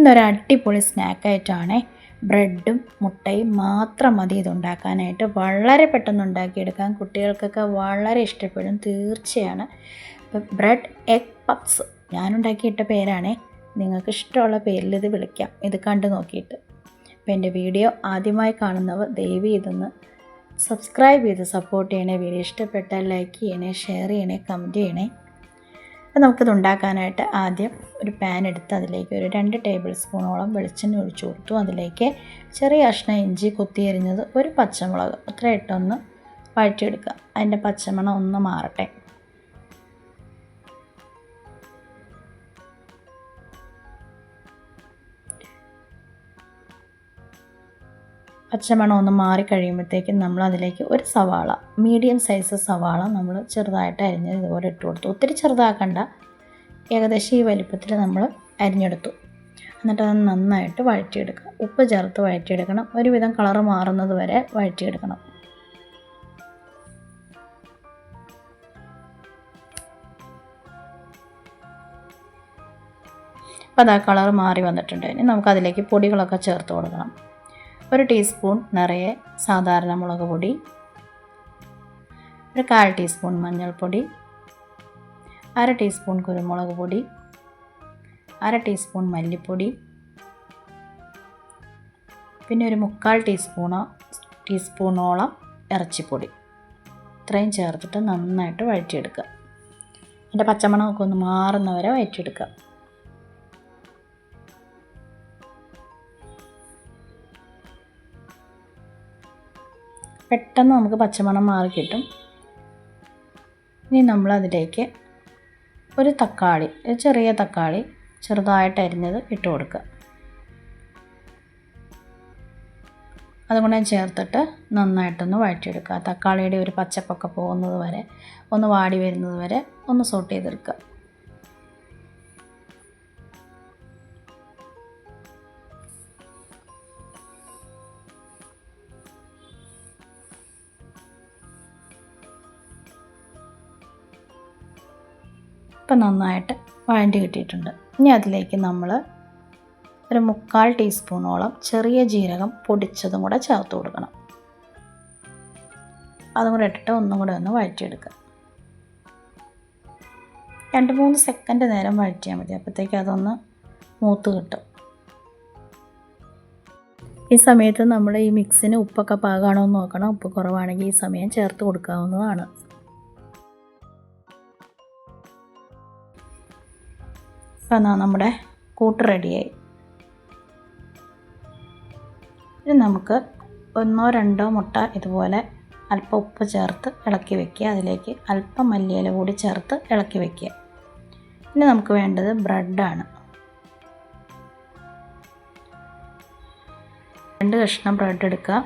ഇന്നൊരു അടിപൊളി സ്നാക്കായിട്ടാണ് ബ്രെഡും മുട്ടയും മാത്രം മതി ഇതുണ്ടാക്കാനായിട്ട്. വളരെ പെട്ടെന്ന് ഉണ്ടാക്കിയെടുക്കാം കുട്ടികൾക്കൊക്കെ വളരെ ഇഷ്ടപ്പെടും തീർച്ചയാണ്. ബ്രെഡ് എഗ് പപ്സ് ഞാനുണ്ടാക്കിയിട്ട പേരാണേ. നിങ്ങൾക്ക് ഇഷ്ടമുള്ള പേരിൽ ഇത് വിളിക്കാം ഇത് കണ്ടു നോക്കിയിട്ട്. അപ്പോൾ എന്റെ വീഡിയോ ആദ്യമായി കാണുന്നവർ ദയവ് ഇതൊന്ന് സബ്സ്ക്രൈബ് ചെയ്ത് സപ്പോർട്ട് ചെയ്യണേ വീഡിയോ ഇഷ്ടപ്പെട്ടാൽ ലൈക്ക് ചെയ്യണേ ഷെയർ ചെയ്യണേ കമന്റ് ചെയ്യണേ. അപ്പോൾ നമുക്കിത് ഉണ്ടാക്കാനായിട്ട് ആദ്യം ഒരു പാൻ എടുത്ത് അതിലേക്ക് ഒരു രണ്ട് ടേബിൾ സ്പൂണോളം വെളിച്ചെണ്ണ ഒഴിച്ചു കൊടുത്തു. അതിലേക്ക് ചെറിയ കഷ്ണം ഇഞ്ചി കൊത്തിയരിഞ്ഞത് ഒരു പച്ചമുളക്. അത്ര ഇട്ടൊന്ന് വഴറ്റിയെടുക്കുക. അതിന്റെ പച്ചമണം ഒന്ന് മാറട്ടെ. പച്ചമണം ഒന്ന് മാറി കഴിയുമ്പോഴത്തേക്കും നമ്മൾ അതിലേക്ക് ഒരു സവാള മീഡിയം സൈസ് സവാള നമ്മൾ ചെറുതായിട്ട് അരിഞ്ഞ് ഇതുപോലെ ഇട്ട് കൊടുത്തു. ഒത്തിരി ചെറുതാക്കണ്ട. ഏകദേശം ഈ വലിപ്പത്തിൽ നമ്മൾ അരിഞ്ഞെടുത്തു. എന്നിട്ട് അത് നന്നായിട്ട് വഴറ്റിയെടുക്കുക. ഉപ്പ് ചേർത്ത് വഴറ്റിയെടുക്കണം. ഒരുവിധം കളർ മാറുന്നത് വരെ വഴറ്റിയെടുക്കണം. അപ്പോൾ അതാ കളർ മാറി വന്നിട്ടുണ്ട്. ഇനി നമുക്കതിലേക്ക് പൊടികളൊക്കെ ചേർത്ത് കൊടുക്കണം. ഒരു ടീസ്പൂൺ നിറയെ സാധാരണ മുളക് പൊടി ഒരു കാൽ ടീസ്പൂൺ മഞ്ഞൾപ്പൊടി അര ടീസ്പൂൺ കുരുമുളക് പൊടി അര ടീസ്പൂൺ മല്ലിപ്പൊടി പിന്നെ ഒരു മുക്കാൽ ടീസ്പൂണോ ടീസ്പൂണോളം ഇറച്ചിപ്പൊടി. ഇത്രയും ചേർത്തിട്ട് നന്നായിട്ട് വഴറ്റിയെടുക്കുക. അതിന്റെ പച്ചമണമൊക്കെ ഒന്ന് മാറുന്നവരെ വഴറ്റിയെടുക്കുക. പെട്ടെന്ന് നമുക്ക് പച്ചമണം മാറി കിട്ടും. ഇനി നമ്മൾ അതിലേക്ക് ഒരു തക്കാളി ഒരു ചെറിയ തക്കാളി ചെറുതായിട്ട് അരിഞ്ഞത് ഇട്ട് കൊടുക്കുക. അതുകൊണ്ട് ചേർത്തിട്ട് നന്നായിട്ടൊന്ന് വഴറ്റിയെടുക്കുക. തക്കാളിയുടെ ഒരു പച്ചപ്പൊക്കെ പോകുന്നത് വരെ ഒന്ന് വാടി വരുന്നത് വരെ ഒന്ന് സോട്ട് ചെയ്തെടുക്കുക. ഇപ്പം നന്നായിട്ട് വഴണ്ടി കിട്ടിയിട്ടുണ്ട്. ഇനി അതിലേക്ക് നമ്മൾ ഒരു മുക്കാൽ ടീസ്പൂണോളം ചെറിയ ജീരകം പൊടിച്ചതും കൂടെ ചേർത്ത് കൊടുക്കണം. അതും കൂടെ ഇട്ടിട്ട് ഒന്നും കൂടെ ഒന്ന് വഴറ്റിയെടുക്കുക. രണ്ട് മൂന്ന് സെക്കൻഡ് നേരം വഴറ്റിയാൽ മതി. അപ്പോഴത്തേക്ക് അതൊന്ന് മൂത്ത് കിട്ടും. ഈ സമയത്ത് നമ്മൾ ഈ മിക്സിന് ഉപ്പൊക്കെ പാകമാണോ എന്ന് നോക്കണം. ഉപ്പ് കുറവാണെങ്കിൽ ഈ സമയം ചേർത്ത് കൊടുക്കാവുന്നതാണ്. ഇപ്പം നമ്മുടെ കൂട്ട് റെഡിയായി. ഇനി നമുക്ക് ഒന്നോ രണ്ടോ മുട്ട ഇതുപോലെ അല്പം ഉപ്പ് ചേർത്ത് ഇളക്കി വെക്കുക. അതിലേക്ക് അല്പം മല്ലിയില കൂടി ചേർത്ത് ഇളക്കി വെക്കുക. ഇനി നമുക്ക് വേണ്ടത് ബ്രെഡാണ്. രണ്ട് കഷ്ണം ബ്രെഡ് എടുക്കുക.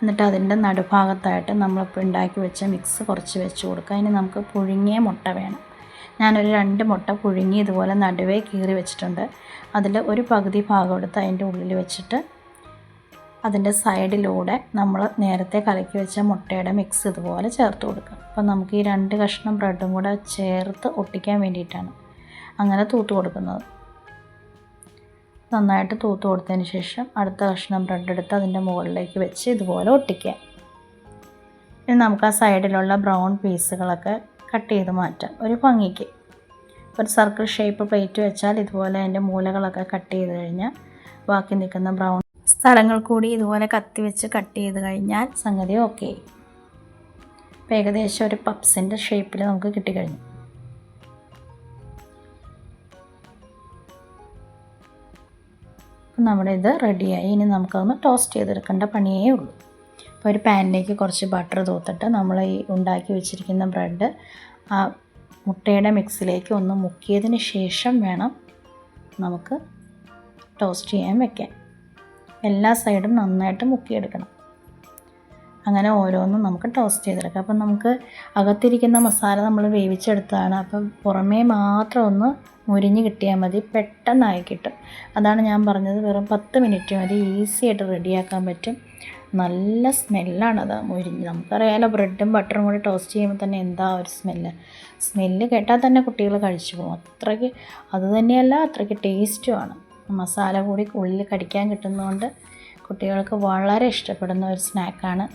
എന്നിട്ട് അതിന്റെ നടുഭാഗത്തായിട്ട് നമ്മളിപ്പോൾ ഉണ്ടാക്കി വെച്ച മിക്സ് കുറച്ച് വെച്ച് കൊടുക്കുക. ഇനി നമുക്ക് പുഴുങ്ങിയ മുട്ട വേണം. ഞാനൊരു രണ്ട് മുട്ട പുഴുങ്ങി ഇതുപോലെ നടുവേ കീറി വെച്ചിട്ടുണ്ട്. അതിൽ ഒരു പകുതി ഭാഗം എടുത്ത് അതിന്റെ ഉള്ളിൽ വെച്ചിട്ട് അതിന്റെ സൈഡിലൂടെ നമ്മൾ നേരത്തെ കലക്കി വെച്ച മുട്ടയുടെ മിക്സ് ഇതുപോലെ ചേർത്ത് കൊടുക്കുക. അപ്പം നമുക്ക് ഈ രണ്ട് കഷ്ണം ബ്രെഡും കൂടെ ചേർത്ത് ഒട്ടിക്കാൻ വേണ്ടിയിട്ടാണ് അങ്ങനെ തൂത്ത് കൊടുക്കുന്നത്. നന്നായിട്ട് തൂത്ത് കൊടുത്തതിന് ശേഷം അടുത്ത കഷ്ണം ബ്രെഡ് എടുത്ത് അതിന്റെ മുകളിലേക്ക് വെച്ച് ഇതുപോലെ ഒട്ടിക്കുക. ഇനി നമുക്ക് ആ സൈഡിലുള്ള ബ്രൗൺ പീസുകളൊക്കെ കട്ട് ചെയ്ത് മാറ്റാം. ഒരു ഭംഗിക്ക്. ഒരു സർക്കിൾ ഷേപ്പ് പ്ലേറ്റ് വെച്ചാൽ ഇതുപോലെ അതിന്റെ മൂലകളൊക്കെ കട്ട് ചെയ്ത് കഴിഞ്ഞാൽ ബാക്കി നിൽക്കുന്ന ബ്രൗൺ സ്ഥലങ്ങൾ കൂടി ഇതുപോലെ കത്തി വെച്ച് കട്ട് ചെയ്ത് കഴിഞ്ഞാൽ സംഗതി ഓക്കെ. അപ്പോൾ ഏകദേശം ഒരു പപ്സിന്റെ ഷേപ്പിൽ നമുക്ക് കിട്ടിക്കഴിഞ്ഞു. അപ്പം നമ്മുടെ ഇത് റെഡിയായി. ഇനി നമുക്കതൊന്ന് ടോസ്റ്റ് ചെയ്തെടുക്കേണ്ട പണിയേ ഉള്ളൂ. അപ്പോൾ ഒരു പാനിലേക്ക് കുറച്ച് ബട്ടർ തൂത്തിട്ട് നമ്മൾ ഈ ഉണ്ടാക്കി വെച്ചിരിക്കുന്ന ബ്രെഡ് ആ മുട്ടയുടെ മിക്സിലേക്ക് ഒന്ന് മുക്കിയതിന് ശേഷം വേണം നമുക്ക് ടോസ്റ്റ് ചെയ്യാൻ വെക്കാൻ. എല്ലാ സൈഡും നന്നായിട്ട് മുക്കിയെടുക്കണം. അങ്ങനെ ഓരോന്നും നമുക്ക് ടോസ്റ്റ് ചെയ്തെടുക്കാം. അപ്പം നമുക്ക് അകത്തിരിക്കുന്ന മസാല നമ്മൾ വേവിച്ചെടുത്തതാണ്. അപ്പം പുറമേ മാത്രം ഒന്ന് മുരിഞ്ഞ് കിട്ടിയാൽ മതി. പെട്ടെന്നായി കിട്ടും. അതാണ് ഞാൻ പറഞ്ഞത് വെറും പത്ത് മിനിറ്റ് മതി. ഈസി ആയിട്ട് റെഡിയാക്കാൻ പറ്റും. നല്ല സ്മെല്ലാണത്. മുരിഞ്ഞ് നമുക്കറിയാലോ ബ്രെഡും ബട്ടറും കൂടി ടോസ്റ്റ് ചെയ്യുമ്പോൾ തന്നെ എന്താ ഒരു സ്മെല്ല്. സ്മെല്ല് കേട്ടാൽ തന്നെ കുട്ടികൾ കഴിച്ചു പോകും. അത്രയ്ക്ക് അത് തന്നെയല്ല അത്രയ്ക്ക് ടേസ്റ്റുമാണ് മസാല കൂടി ഉള്ളിൽ കടിക്കാൻ കിട്ടുന്നതുകൊണ്ട് കുട്ടികൾക്ക് വളരെ ഇഷ്ടപ്പെടുന്ന ഒരു സ്നാക്കാണ്.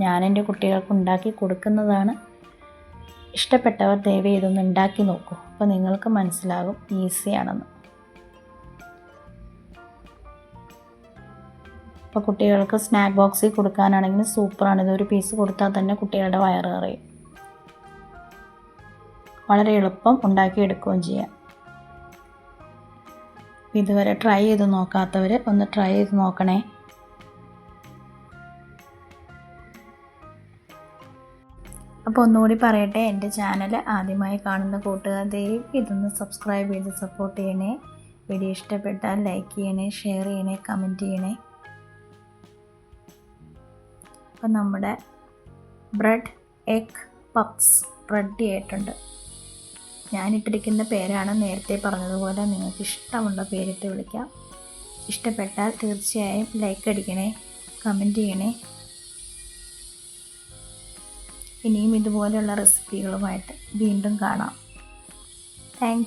ഞാൻ എന്റെ കുട്ടികൾക്ക് ഉണ്ടാക്കി കൊടുക്കുന്നതാണ്. ഇഷ്ടപ്പെട്ടവർ ദയവ് ഇതൊന്ന് ഉണ്ടാക്കി നോക്കൂ. അപ്പോൾ നിങ്ങൾക്ക് മനസ്സിലാകും ഈസിയാണെന്ന്. ഇപ്പോൾ കുട്ടികൾക്ക് സ്നാക്ക് ബോക്സിൽ കൊടുക്കാനാണെങ്കിൽ സൂപ്പറാണ് ഇതൊരു പീസ് കൊടുത്താൽ തന്നെ കുട്ടികളുടെ വയറ് നിറയും. വളരെ എളുപ്പം ഉണ്ടാക്കിയെടുക്കുകയും ചെയ്യാം. ഇതുവരെ ട്രൈ ചെയ്ത് നോക്കാത്തവർ ഒന്ന് ട്രൈ ചെയ്ത് നോക്കണേ. അപ്പോൾ ഒന്നുകൂടി പറയട്ടെ എന്റെ ചാനൽ ആദ്യമായി കാണുന്ന കൂട്ടുകാർ ഇതൊന്ന് സബ്സ്ക്രൈബ് ചെയ്ത് സപ്പോർട്ട് ചെയ്യണേ. വീഡിയോ ഇഷ്ടപ്പെട്ടാൽ ലൈക്ക് ചെയ്യണേ ഷെയർ ചെയ്യണേ കമന്റ് ചെയ്യണേ. അപ്പം നമ്മുടെ ബ്രെഡ് എഗ് പപ്സ് റെഡി ആയിട്ടുണ്ട്. ഞാനിട്ടിരിക്കുന്ന പേരാണ് നേരത്തെ പറഞ്ഞതുപോലെ നിങ്ങൾക്ക് ഇഷ്ടമുള്ള പേരിട്ട് വിളിക്കാം. ഇഷ്ടപ്പെട്ടാൽ തീർച്ചയായും ലൈക്ക് അടിക്കണേ കമന്റ് ചെയ്യണേ. ഇനിയും ഇതുപോലെയുള്ള റെസിപ്പികളുമായിട്ട് വീണ്ടും കാണാം. താങ്ക്